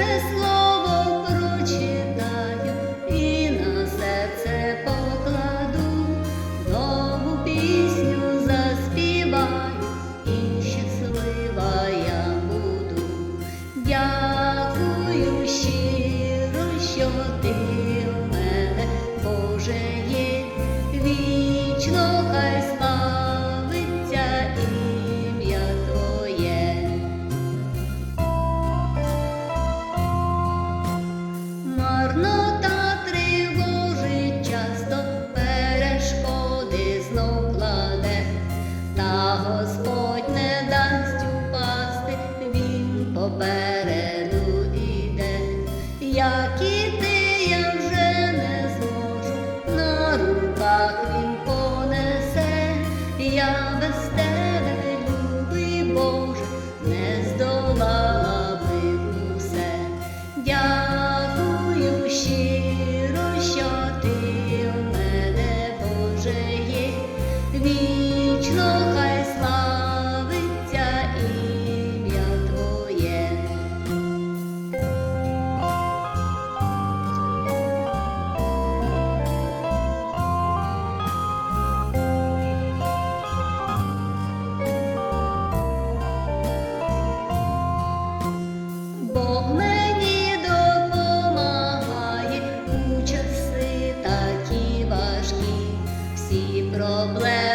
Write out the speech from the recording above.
Боже слово прочитаю і на серце покладу, нову пісню заспіваю і щаслива я буду. Дякую щиро, що ти в мене Боже є вічно хай. як я вже не зможу, на руках він понесе, я без тебе, любий Боже, не здолала би усе. Дякую щиро, мене Боже є, вічно. problem.